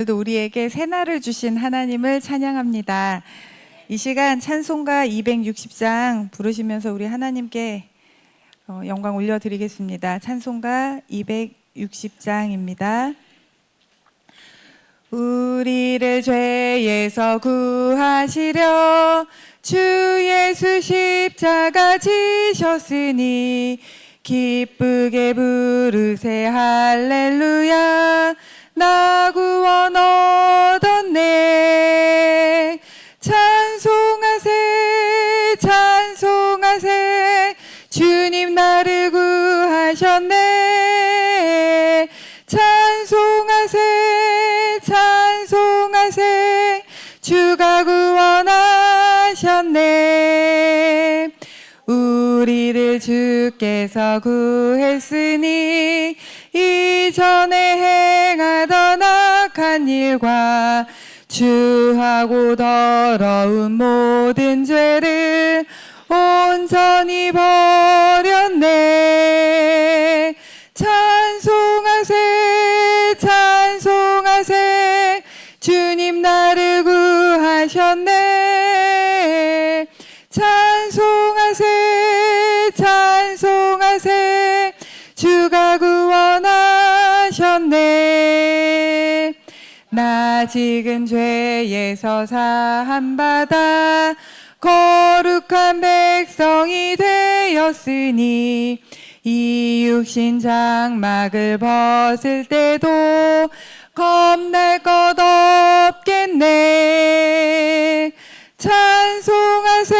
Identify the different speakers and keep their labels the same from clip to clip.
Speaker 1: 오늘도 우리에게 새날을 주신 하나님을 찬양합니다. 이 시간 찬송가 260장 부르시면서 우리 하나님께 어, 영광 올려드리겠습니다. 찬송가 260장입니다. 우리를 죄에서 구하시려 주 예수 십자가 지셨으니 기쁘게 부르세 할렐루야 나 구원 얻었네. 찬송하세 찬송하세. 주님 나를 구하셨네. 찬송하세 찬송하세. 주가 구원하셨네. 우리를 주께서 구했으니 이전에 행하던 악한 일과 주하고 더러운 모든 죄를 온전히 버렸네. 찬송하세 찬송하세. 주님 나를 구하셨네 나 지금 죄에서 사함받아 거룩한 백성이 되었으니 이 육신 장막을 벗을 때도 겁날 것 없겠네. 찬송하세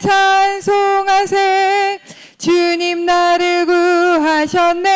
Speaker 1: 찬송하세. 주님 나를 구하셨네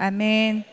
Speaker 1: 아멘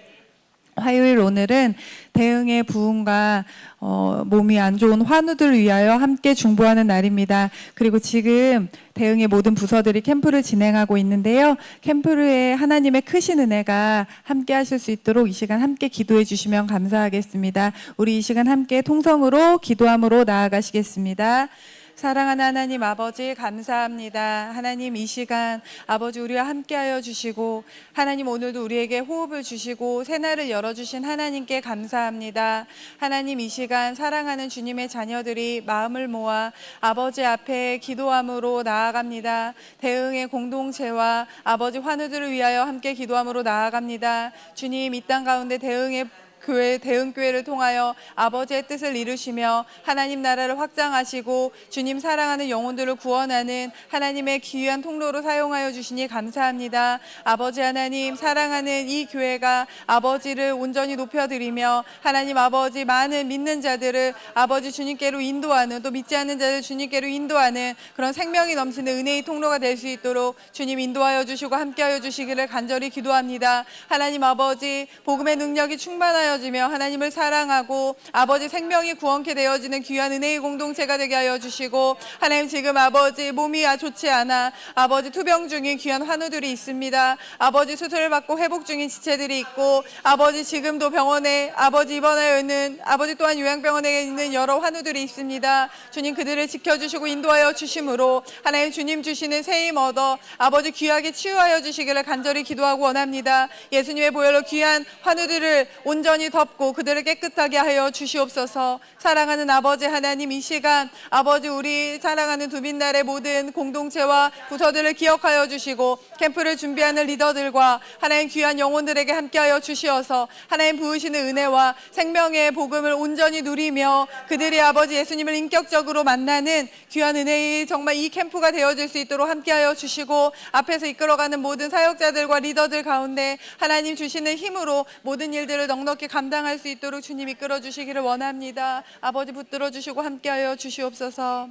Speaker 1: 화요일 오늘은 대응의 부흥과 어, 몸이 안 좋은 환우들을 위하여 함께 중보하는 날입니다. 그리고 지금 대응의 모든 부서들이 캠프를 진행하고 있는데요. 캠프에 하나님의 크신 은혜가 함께 하실 수 있도록 이 시간 함께 기도해 주시면 감사하겠습니다. 우리 이 시간 함께 통성으로 기도함으로 나아가시겠습니다. 사랑하는 하나님 아버지 감사합니다. 하나님 이 시간 아버지 우리와 함께하여 주시고 하나님 오늘도 우리에게 호흡을 주시고 새날을 열어주신 하나님께 감사합니다. 하나님 이 시간 사랑하는 주님의 자녀들이 마음을 모아 아버지 앞에 기도함으로 나아갑니다. 대응의 공동체와 아버지 환우들을 위하여 함께 기도함으로 나아갑니다. 주님 이 땅 가운데 대응의 교회 대응 교회를 통하여 아버지의 뜻을 이루시며 하나님 나라를 확장하시고 주님 사랑하는 영혼들을 구원하는 하나님의 귀한 통로로 사용하여 주시니 감사합니다. 아버지 하나님 사랑하는 이 교회가 아버지를 온전히 높여 드리며 하나님 아버지 많은 믿는 자들을 아버지 주님께로 인도하는 또 믿지 않는 자들 주님께로 인도하는 그런 생명이 넘치는 은혜의 통로가 될 수 있도록 주님 인도하여 주시고 함께하여 주시기를 간절히 기도합니다. 하나님 아버지 복음의 능력이 충만하여 지며 하나님을 사랑하고 아버지 생명이 구원케 되어지는 귀한 은혜의 공동체가 되게 하여 주시고 하나님 지금 아버지 몸이 아- 좋지 않아 아버지 투병 중인 귀한 환우들이 있습니다. 아버지 수술을 받고 회복 중인 지체들이 있고 아버지 지금도 병원에 아버지 입원하여 있는 아버지 또한 요양병원에 있는 여러 환우들이 있습니다. 주님 그들을 지켜주시고 인도하여 주심으로 하나님 주님 주시는 새힘 얻어 아버지 귀하게 치유하여 주시기를 간절히 기도하고 원합니다. 예수님의 보혈로 귀한 환우들을 온전히 온전히 덮고 그들을 깨끗하게 하여 주시옵소서. 사랑하는 아버지 하나님 이 시간 아버지 우리 사랑하는 두빈날의 모든 공동체와 부서들을 기억하여 주시고 캠프를 준비하는 리더들과 하나님 귀한 영혼들에게 함께하여 주시어서 하나님 부으시는 은혜와 생명의 복음을 온전히 누리며 그들이 아버지 예수님을 인격적으로 만나는 귀한 은혜의 정말 이 캠프가 되어질 수 있도록 함께하여 주시고 앞에서 이끌어가는 모든 사역자들과 리더들 가운데 하나님 주시는 힘으로 모든 일들을 넉넉히 감당할 수 있도록 주님 이 끌어 주시기를 원합니다. 아버지 붙들어 주시고 함께하여 주시옵소서.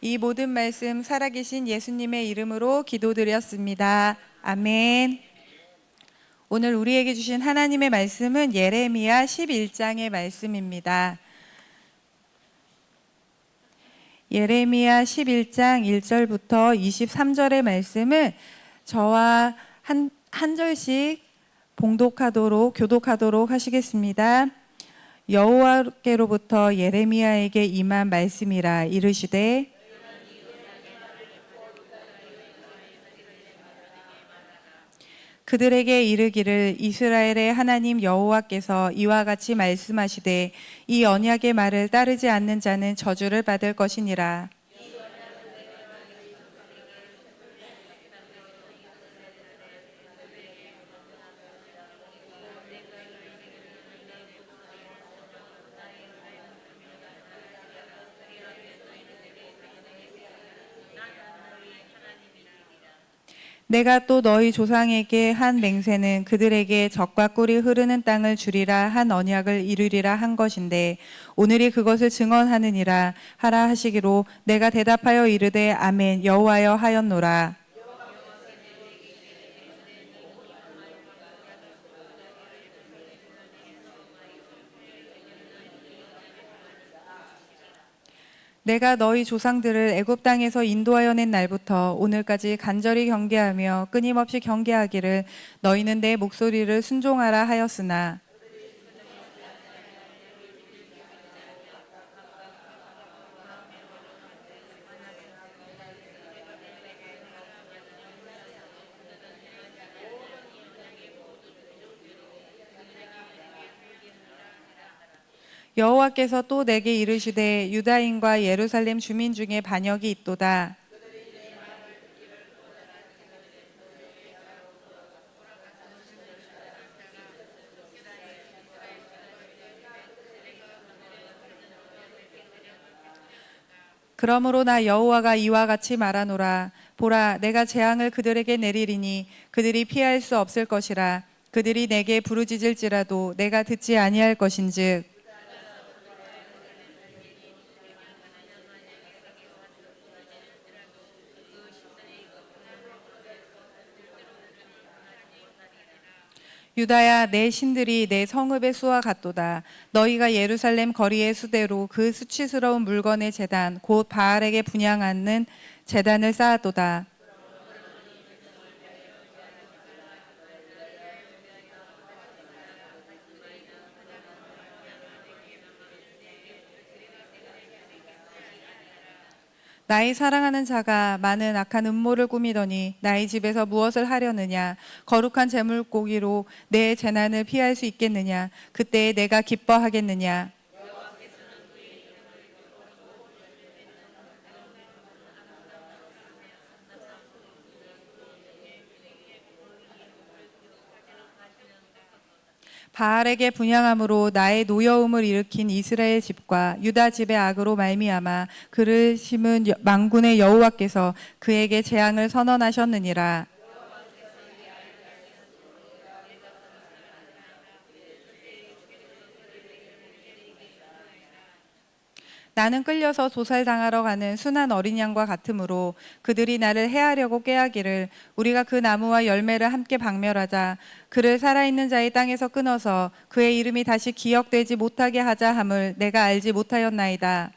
Speaker 1: 이 모든 말씀 살아계신 예수님의 이름으로 기도드렸습니다. 아멘. 오늘 우리에게 주신 하나님의 말씀은 예레미야 11장의 말씀입니다. 예레미야 11장 1절부터 23절의 말씀을 저와 한, 한 절씩 봉독하도록 교독하도록 하시겠습니다. 여호와께로부터 예레미야에게 임한 말씀이라 이르시되 그들에게 이르기를 이스라엘의 하나님 여호와께서 이와 같이 말씀하시되 이 언약의 말을 따르지 않는 자는 저주를 받을 것이니라. 내가 또 너희 조상에게 한 맹세는 그들에게 적과 꿀이 흐르는 땅을 주리라 한 언약을 이루리라 한 것인데 오늘이 그것을 증언하느니라 하라 하시기로 내가 대답하여 이르되 아멘 여호와여 하였노라 내가 너희 조상들을 애굽 땅에서 인도하여 낸 날부터 오늘까지 간절히 경계하며 끊임없이 경계하기를 너희는 내 목소리를 순종하라 하였으나 여호와께서 또 내게 이르시되 유다인과 예루살렘 주민 중에 반역이 있도다. 그러므로 나 여호와가 이와 같이 말하노라 보라 내가 재앙을 그들에게 내리리니 그들이 피할 수 없을 것이라 그들이 내게 부르짖을지라도 내가 듣지 아니할 것인즉 유다야 내 신들이 내 성읍의 수와 같도다. 너희가 예루살렘 거리의 수대로 그 수치스러운 물건의 재단 곧 바알에게 분양하는 재단을 쌓았도다 나의 사랑하는 자가 많은 악한 음모를 꾸미더니 나의 집에서 무엇을 하려느냐? 거룩한 제물고기로 내 재난을 피할 수 있겠느냐? 그때에 내가 기뻐하겠느냐 바알에게 분양함으로 나의 노여움을 일으킨 이스라엘 집과 유다 집의 악으로 말미암아 그를 심은 여- 망군의 여호와께서 그에게 재앙을 선언하셨느니라 나는 끌려서 도살당하러 가는 순한 어린 양과 같으므로 그들이 나를 해하려고 꾀하기를 우리가 그 나무와 열매를 함께 박멸하자 그를 살아있는 자의 땅에서 끊어서 그의 이름이 다시 기억되지 못하게 하자 함을 내가 알지 못하였나이다.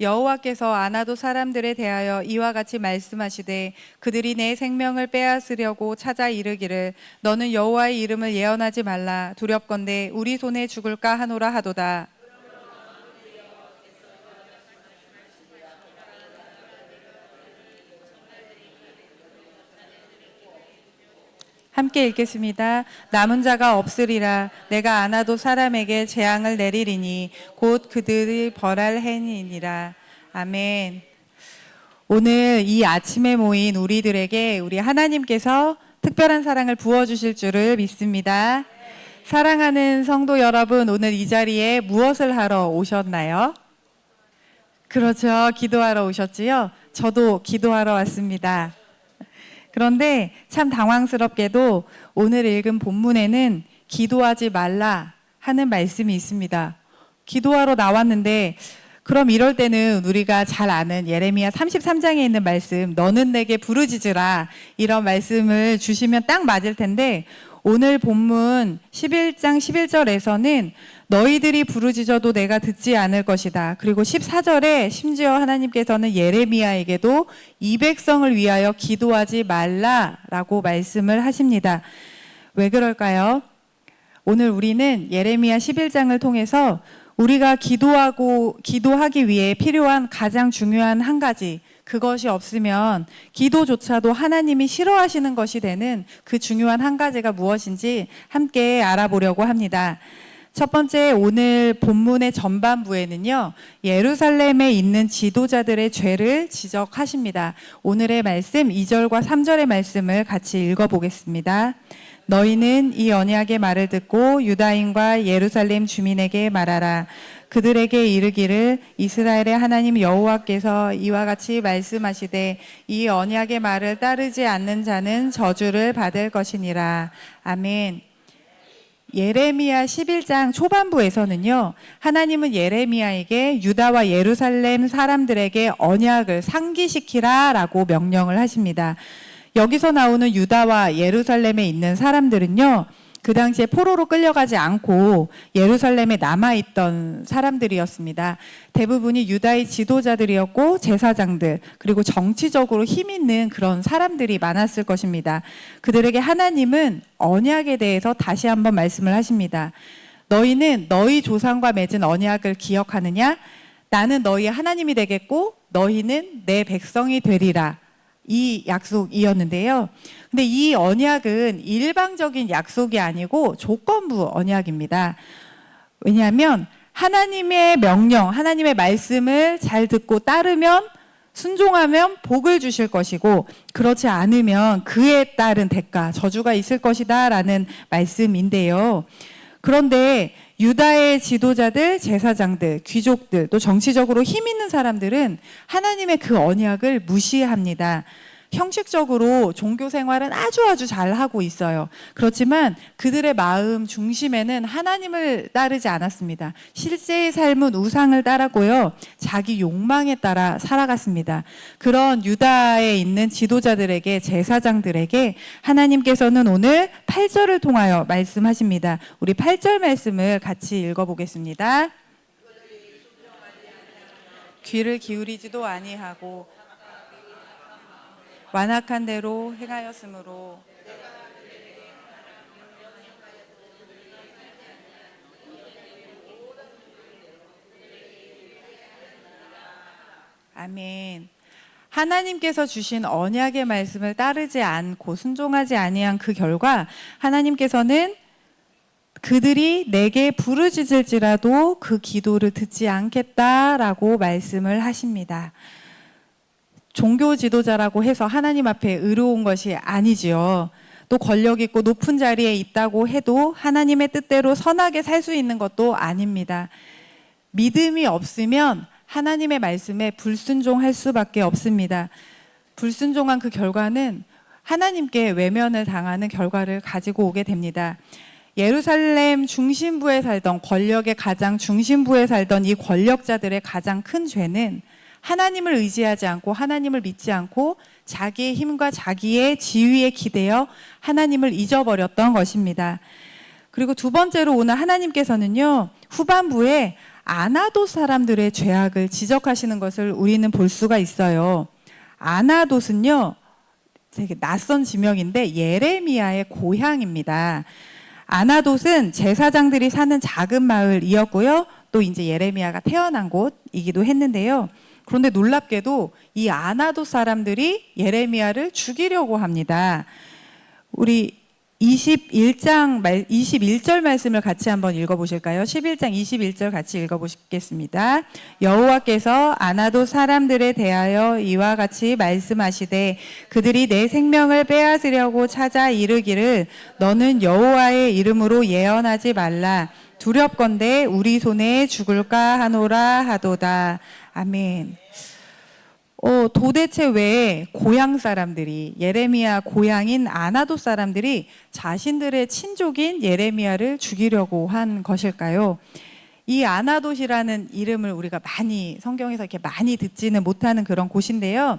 Speaker 1: 여호와께서 아나도 사람들에 대하여 이와 같이 말씀하시되 그들이 내 생명을 빼앗으려고 찾아 이르기를 너는 여호와의 이름을 예언하지 말라. 두렵건대 우리 손에 죽을까 하노라 하도다 함께 읽겠습니다. 남은 자가 없으리라. 내가 안아도 사람에게 재앙을 내리리니 곧 그들이 벌할 해니니라. 아멘. 오늘 이 아침에 모인 우리들에게 우리 하나님께서 특별한 사랑을 부어 주실 줄을 믿습니다. 사랑하는 성도 여러분, 오늘 이 자리에 무엇을 하러 오셨나요? 그렇죠. 기도하러 오셨지요? 저도 기도하러 왔습니다. 그런데 참 당황스럽게도 오늘 읽은 본문에는 기도하지 말라 하는 말씀이 있습니다. 기도하러 나왔는데 그럼 이럴 때는 우리가 잘 아는 예레미야 33장에 있는 말씀 너는 내게 부르짖으라 이런 말씀을 주시면 딱 맞을 텐데 오늘 본문 11장 11절에서는 너희들이 부르짖어도 내가 듣지 않을 것이다. 그리고 14절에 심지어 하나님께서는 예레미야에게도 이 백성을 위하여 기도하지 말라라고 말씀을 하십니다. 왜 그럴까요? 오늘 우리는 예레미야 11장을 통해서 우리가 기도하고 기도하기 위해 필요한 가장 중요한 한 가지 그것이 없으면 기도조차도 하나님이 싫어하시는 것이 되는 그 중요한 한 가지가 무엇인지 함께 알아보려고 합니다. 첫 번째 오늘 본문의 전반부에는요. 예루살렘에 있는 지도자들의 죄를 지적하십니다. 오늘의 말씀 2절과 3절의 말씀을 같이 읽어 보겠습니다. 너희는 이 언약의 말을 듣고 유다인과 예루살렘 주민에게 말하라. 그들에게 이르기를 이스라엘의 하나님 여호와께서 이와 같이 말씀하시되 이 언약의 말을 따르지 않는 자는 저주를 받을 것이니라. 아멘. 예레미야 11장 초반부에서는요, 하나님은 예레미야에게 유다와 예루살렘 사람들에게 언약을 상기시키라 라고 명령을 하십니다. 여기서 나오는 유다와 예루살렘에 있는 사람들은요, 그 당시에 포로로 끌려가지 않고 예루살렘에 남아있던 사람들이었습니다. 대부분이 유다의 지도자들이었고 제사장들 그리고 정치적으로 힘 있는 그런 사람들이 많았을 것입니다. 그들에게 하나님은 언약에 대해서 다시 한번 말씀을 하십니다. 너희는 너희 조상과 맺은 언약을 기억하느냐? 나는 너희 하나님이 되겠고 너희는 내 백성이 되리라. 이 약속이었는데요. 근데 이 언약은 일방적인 약속이 아니고 조건부 언약입니다. 왜냐하면 하나님의 명령, 하나님의 말씀을 잘 듣고 따르면 순종하면 복을 주실 것이고 그렇지 않으면 그에 따른 대가, 저주가 있을 것이다라는 말씀인데요. 그런데 유다의 지도자들, 제사장들, 귀족들, 또 정치적으로 힘 있는 사람들은 하나님의 그 언약을 무시합니다. 형식적으로 종교 생활은 아주 아주 잘 하고 있어요. 그렇지만 그들의 마음 중심에는 하나님을 따르지 않았습니다. 실제의 삶은 우상을 따랐고요. 자기 욕망에 따라 살아갔습니다. 그런 유다에 있는 지도자들에게 제사장들에게 하나님께서는 오늘 8절을 통하여 말씀하십니다. 우리 8절 말씀을 같이 읽어 보겠습니다. 귀를 기울이지도 아니하고 완악한 대로 행하였으므로 아멘. 하나님께서 주신 언약의 말씀을 따르지 않고 순종하지 아니한 그 결과 하나님께서는 그들이 내게 부르짖을지라도 그 기도를 듣지 않겠다라고 말씀을 하십니다. 종교 지도자라고 해서 하나님 앞에 의로운 것이 아니지요. 또 권력 있고 높은 자리에 있다고 해도 하나님의 뜻대로 선하게 살 수 있는 것도 아닙니다. 믿음이 없으면 하나님의 말씀에 불순종할 수밖에 없습니다. 불순종한 그 결과는 하나님께 외면을 당하는 결과를 가지고 오게 됩니다. 예루살렘 중심부에 살던 권력의 가장 중심부에 살던 이 권력자들의 가장 큰 죄는 하나님을 의지하지 않고 하나님을 믿지 않고 자기의 힘과 자기의 지위에 기대어 하나님을 잊어버렸던 것입니다. 그리고 두 번째로 오늘 하나님께서는요, 후반부에 아나도 사람들의 죄악을 지적하시는 것을 우리는 볼 수가 있어요. 아나돗은요, 되게 낯선 지명인데 예레미야의 고향입니다. 아나돗은 제사장들이 사는 작은 마을이었고요. 또 이제 예레미야가 태어난 곳이기도 했는데요. 그런데 놀랍게도 이 아나도 사람들이 예레미야를 죽이려고 합니다. 우리 21장 말 21절 말씀을 같이 한번 읽어 보실까요? 11장 21절 같이 읽어 보시겠습니다. 여호와께서 아나도 사람들에 대하여 이와 같이 말씀하시되 그들이 내 생명을 빼앗으려고 찾아 이르기를 너는 여호와의 이름으로 예언하지 말라 두렵건대 우리 손에 죽을까 하노라 하도다. 아멘. 어, 도대체 왜 고향 사람들이 예레미야 고향인 아나도 사람들이 자신들의 친족인 예레미야를 죽이려고 한 것일까요? 이 아나돗이라는 이름을 우리가 많이 성경에서 이렇게 많이 듣지는 못하는 그런 곳인데요.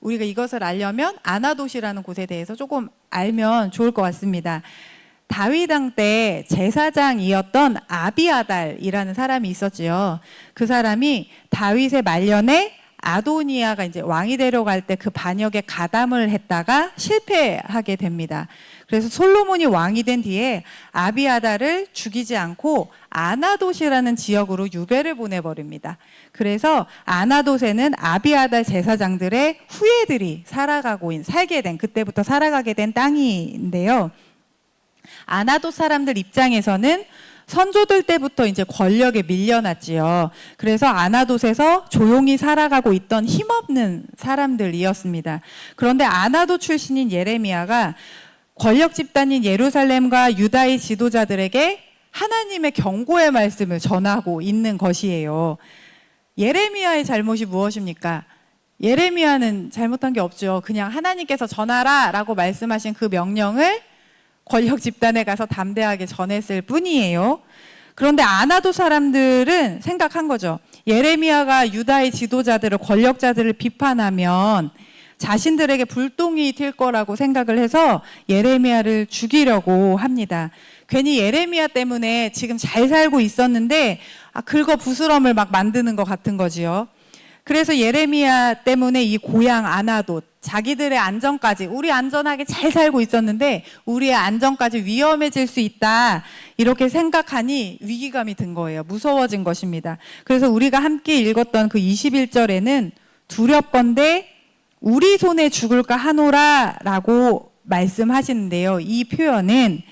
Speaker 1: 우리가 이것을 알려면 아나돗이라는 곳에 대해서 조금 알면 좋을 것 같습니다. 다윗 왕때 제사장이었던 아비아달이라는 사람이 있었지요. 그 사람이 다윗의 말년에 아도니아가 이제 왕이 되려갈 때 그 반역에 가담을 했다가 실패하게 됩니다. 그래서 솔로몬이 왕이 된 뒤에 아비아달을 죽이지 않고 아나돗이라는 지역으로 유배를 보내버립니다. 그래서 아나돗에는 아비아달 제사장들의 후예들이 살아가고 있, 살게 된 그때부터 살아가게 된 땅인데요. 아나돗 사람들 입장에서는 선조들 때부터 이제 권력에 밀려났지요. 그래서 아나돗에서 조용히 살아가고 있던 힘없는 사람들이었습니다. 그런데 아나돗 출신인 예레미야가 권력 집단인 예루살렘과 유다의 지도자들에게 하나님의 경고의 말씀을 전하고 있는 것이에요. 예레미야의 잘못이 무엇입니까? 예레미야는 잘못한 게 없죠. 그냥 하나님께서 전하라 라고 말씀하신 그 명령을 권력 집단에 가서 담대하게 전했을 뿐이에요. 그런데 아나도 사람들은 생각한 거죠. 예레미야가 유다의 지도자들을 권력자들을 비판하면 자신들에게 불똥이 튈 거라고 생각을 해서 예레미야를 죽이려고 합니다. 괜히 예레미야 때문에 지금 잘 살고 있었는데 아, 긁어 부스럼을 막 만드는 것 같은 거지요. 그래서 예레미야 때문에 이 고향 아나돗 자기들의 안전까지 우리 안전하게 잘 살고 있었는데 우리의 안전까지 위험해질 수 있다 이렇게 생각하니 위기감이 든 거예요. 무서워진 것입니다. 그래서 우리가 함께 읽었던 그 21절에는 두렵건대 우리 손에 죽을까 하노라라고 말씀하시는데요. 이 표현은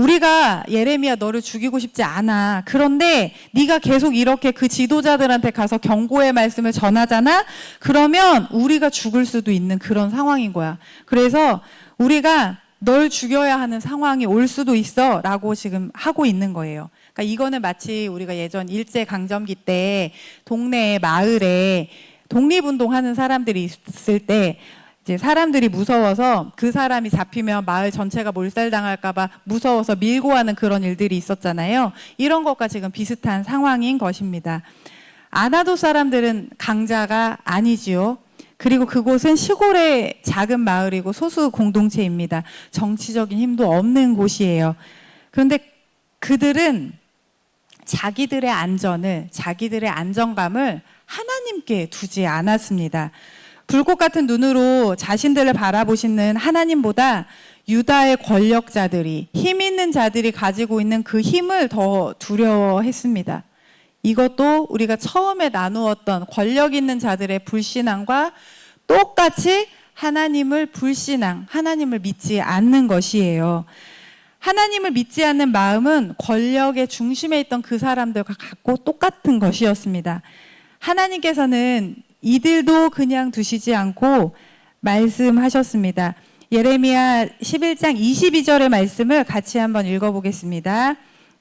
Speaker 1: 우리가 예레미야 너를 죽이고 싶지 않아. 그런데 네가 계속 이렇게 그 지도자들한테 가서 경고의 말씀을 전하잖아. 그러면 우리가 죽을 수도 있는 그런 상황인 거야. 그래서 우리가 널 죽여야 하는 상황이 올 수도 있어 라고 지금 하고 있는 거예요. 그러니까 이거는 마치 우리가 예전 일제 강점기 때 동네 마을에 독립운동 하는 사람들이 있을 때 이제 사람들이 무서워서 그 사람이 잡히면 마을 전체가 몰살당할까봐 무서워서 밀고 하는 그런 일들이 있었잖아요. 이런 것과 지금 비슷한 상황인 것입니다. 아나도 사람들은 강자가 아니지요. 그리고 그곳은 시골의 작은 마을이고 소수 공동체입니다. 정치적인 힘도 없는 곳이에요. 그런데 그들은 자기들의 안전을, 자기들의 안정감을 하나님께 두지 않았습니다. 불꽃 같은 눈으로 자신들을 바라보시는 하나님보다 유다의 권력자들이 힘 있는 자들이 가지고 있는 그 힘을 더 두려워했습니다. 이것도 우리가 처음에 나누었던 권력 있는 자들의 불신앙과 똑같이 하나님을 불신앙, 하나님을 믿지 않는 것이에요. 하나님을 믿지 않는 마음은 권력의 중심에 있던 그 사람들과 같고 똑같은 것이었습니다. 하나님께서는 이들도 그냥 두시지 않고 말씀하셨습니다. 예레미야 11장 22절의 말씀을 같이 한번 읽어보겠습니다.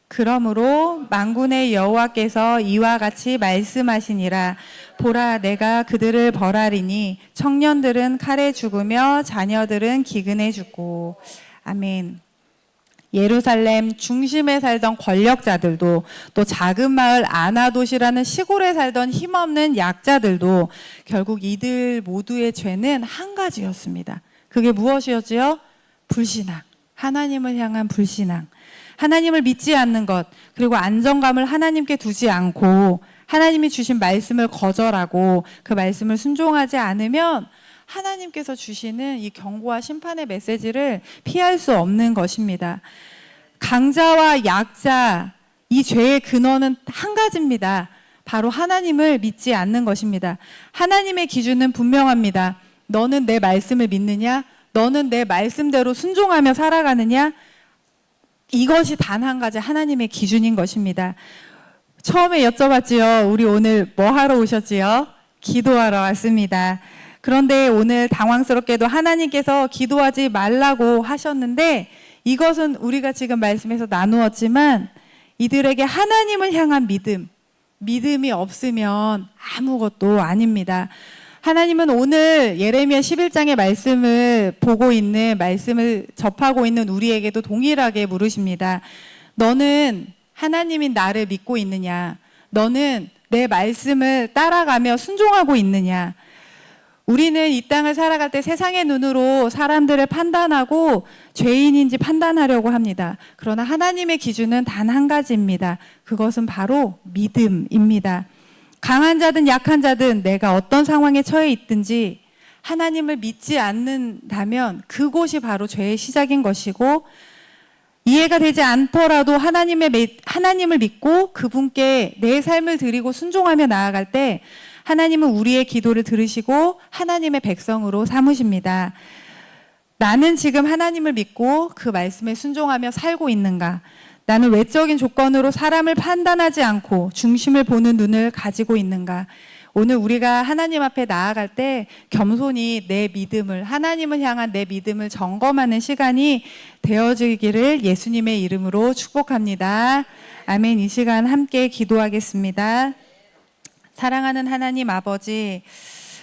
Speaker 1: 그러므로 만군의 여호와께서 이와 같이 말씀하시니라 보라 내가 그들을 벌하리니 청년들은 칼에 죽으며 자녀들은 기근에 죽고 아멘. 예루살렘 중심에 살던 권력자들도 또 작은 마을 아나돗이라는 시골에 살던 힘없는 약자들도 결국 이들 모두의 죄는 한 가지였습니다. 그게 무엇이었지요? 불신앙. 하나님을 향한 불신앙. 하나님을 믿지 않는 것, 그리고 안정감을 하나님께 두지 않고 하나님이 주신 말씀을 거절하고 그 말씀을 순종하지 않으면 하나님께서 주시는 이 경고와 심판의 메시지를 피할 수 없는 것입니다. 강자와 약자, 이 죄의 근원은 한 가지입니다. 바로 하나님을 믿지 않는 것입니다. 하나님의 기준은 분명합니다. 너는 내 말씀을 믿느냐? 너는 내 말씀대로 순종하며 살아가느냐? 이것이 단 한 가지 하나님의 기준인 것입니다. 처음에 여쭤봤지요. 우리 오늘 뭐 하러 오셨지요? 기도하러 왔습니다. 그런데 오늘 당황스럽게도 하나님께서 기도하지 말라고 하셨는데 이것은 우리가 지금 말씀에서 나누었지만 이들에게 하나님을 향한 믿음, 믿음이 없으면 아무것도 아닙니다. 하나님은 오늘 예레미야 11장의 말씀을 보고 있는 말씀을 접하고 있는 우리에게도 동일하게 물으십니다. 너는 하나님인 나를 믿고 있느냐? 너는 내 말씀을 따라가며 순종하고 있느냐? 우리는 이 땅을 살아갈 때 세상의 눈으로 사람들을 판단하고 죄인인지 판단하려고 합니다. 그러나 하나님의 기준은 단 한 가지입니다. 그것은 바로 믿음입니다. 강한 자든 약한 자든 내가 어떤 상황에 처해 있든지 하나님을 믿지 않는다면 그곳이 바로 죄의 시작인 것이고 이해가 되지 않더라도 하나님의 매- 하나님을 믿고 그분께 내 삶을 드리고 순종하며 나아갈 때 하나님은 우리의 기도를 들으시고 하나님의 백성으로 삼으십니다. 나는 지금 하나님을 믿고 그 말씀에 순종하며 살고 있는가? 나는 외적인 조건으로 사람을 판단하지 않고 중심을 보는 눈을 가지고 있는가? 오늘 우리가 하나님 앞에 나아갈 때 겸손히 내 믿음을, 하나님을 향한 내 믿음을 점검하는 시간이 되어지기를 예수님의 이름으로 축복합니다. 아멘. 이 시간 함께 기도하겠습니다. 사랑하는 하나님 아버지,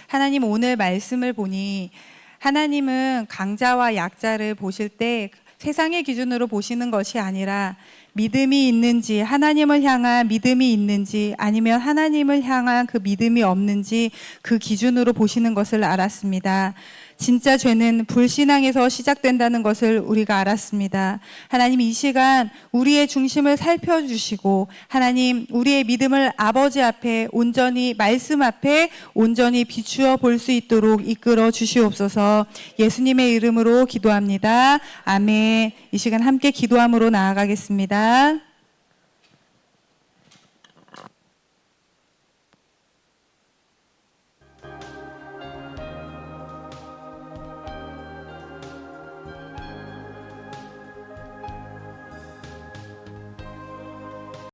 Speaker 1: 하나님 오늘 말씀을 보니 하나님은 강자와 약자를 보실 때 세상의 기준으로 보시는 것이 아니라 믿음이 있는지 하나님을 향한 믿음이 있는지 아니면 하나님을 향한 그 믿음이 없는지 그 기준으로 보시는 것을 알았습니다. 진짜 죄는 불신앙에서 시작된다는 것을 우리가 알았습니다. 하나님 이 시간 우리의 중심을 살펴주시고 하나님 우리의 믿음을 아버지 앞에 온전히 말씀 앞에 온전히 비추어 볼 수 있도록 이끌어 주시옵소서 예수님의 이름으로 기도합니다. 아멘. 이 시간 함께 기도함으로 나아가겠습니다.